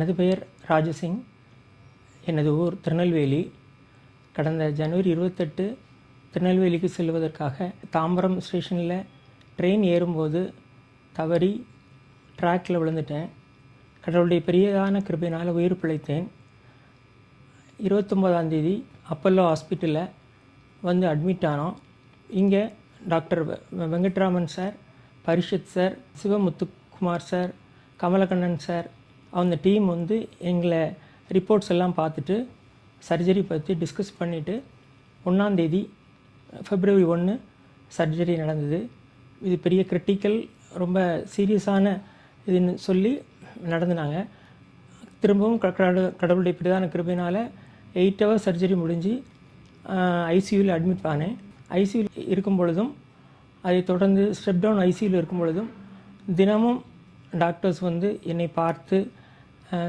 எனது பெயர் ராஜசிங். எனது ஊர் திருநெல்வேலி. கடந்த ஜனவரி இருபத்தெட்டு திருநெல்வேலிக்கு செல்வதற்காக தாம்பரம் ஸ்டேஷனில் ட்ரெயின் ஏறும்போது தவறி ட்ராக்கில் விழுந்துட்டேன். கடவுளுடைய பெரியதான கிருபையினால் உயிர் பிழைத்தேன். இருபத்தொம்போதாந்தேதி அப்பல்லோ ஹாஸ்பிட்டலில் வந்து அட்மிட் ஆனோம். இங்கே டாக்டர் வெ- Venkatraman sir Parishad sir Sivamuthukumar sir Kamalakannan sir அந்த டீம் வந்து எங்களை ரிப்போர்ட்ஸ் எல்லாம் பார்த்துட்டு சர்ஜரி பற்றி டிஸ்கஸ் பண்ணிவிட்டு ஒன்றாந்தேதி ஃபெப்ரவரி ஒன்று சர்ஜரி நடந்தது. இது பெரிய கிரிட்டிக்கல் ரொம்ப சீரியஸான இதுன்னு சொல்லி நடந்துனாங்க. திரும்பவும் கடவுளுடைய பிரதான கிருபையினால் எயிட் ஹவர் சர்ஜரி முடிஞ்சு ஐசியூவில் அட்மிட் ஆனேன். ஐசியூவில் இருக்கும் பொழுதும் அதை தொடர்ந்து ஸ்டெப் டவுன் ஐசியூவில் இருக்கும் பொழுதும் தினமும் டாக்டர்ஸ் வந்து என்னை பார்த்து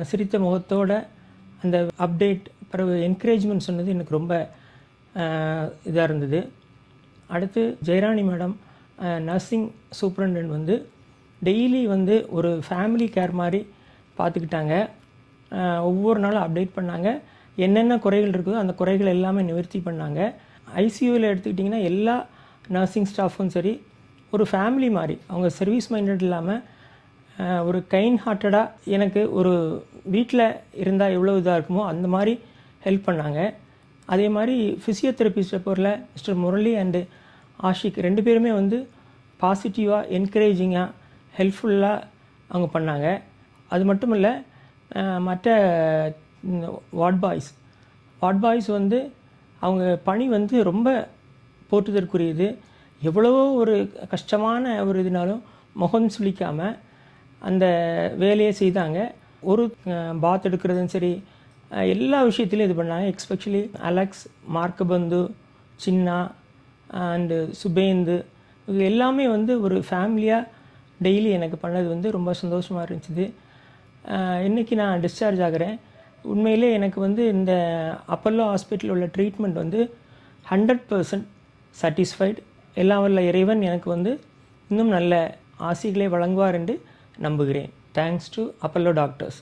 சிரித்த முகத்தோட அந்த அப்டேட் பிறகு என்கரேஜ்மெண்ட் சொன்னது எனக்கு ரொம்ப இதாக இருந்தது. அடுத்து ஜெயராணி மேடம் நர்சிங் சூப்பரண்டன்ட் வந்து டெய்லி வந்து ஒரு ஃபேமிலி கேர் மாதிரி பார்த்துக்கிட்டாங்க ஒவ்வொரு நாளும் அப்டேட் பண்ணாங்க. என்னென்ன குறைகள் இருக்குதோ அந்த குறைகள் எல்லாமே நிவர்த்தி பண்ணாங்க. ஐசியூவில் எடுத்துக்கிட்டிங்கன்னா எல்லா நர்சிங் ஸ்டாஃபும் சரி ஒரு ஃபேமிலி மாதிரி அவங்க சர்வீஸ் மைண்டட் இல்லாமல் ஒரு கைண்ட் ஹார்ட்டடாக எனக்கு ஒரு வீட்டில் இருந்தால் எவ்வளோ இதாக இருக்குமோ அந்த மாதிரி ஹெல்ப் பண்ணாங்க. அதே மாதிரி ஃபிசியோதெரபிஸ்ட்டை பொருளில் மிஸ்டர் முரளி அண்டு ஆஷிக் ரெண்டு பேருமே வந்து பாசிட்டிவாக என்கரேஜிங்காக ஹெல்ப்ஃபுல்லாக அவங்க பண்ணாங்க. அது மட்டும் இல்லை மற்ற வார்ட் பாய்ஸ் வார்ட் பாய்ஸ் வந்து அவங்க பணி வந்து ரொம்ப போற்றுதற்குரியது. எவ்வளவோ ஒரு கஷ்டமான ஒரு இதுனாலும் முகம் சுளிக்காமல் அந்த வேலையை செய்தாங்க. ஒரு பாத் எடுக்கிறதும் சரி எல்லா விஷயத்துலையும் இது பண்ணாங்க. Especially Alex Markabandhu Chinna and Suvendu இது எல்லாமே வந்து ஒரு ஃபேமிலியாக டெய்லி எனக்கு பண்ணது வந்து ரொம்ப சந்தோஷமாக இருந்துச்சு. இன்றைக்கி நான் டிஸ்சார்ஜ் ஆகிறேன். உண்மையிலே எனக்கு வந்து இந்த அப்பல்லோ ஹாஸ்பிட்டலில் உள்ள ட்ரீட்மெண்ட் வந்து ஹண்ட்ரட் பர்சன்ட் சாட்டிஸ்ஃபைடு எல்லாம் உள்ள இறைவன் எனக்கு வந்து இன்னும் நல்ல ஆசைகளை வழங்குவார் என்று நம்புகிறேன். Thanks to Apollo doctors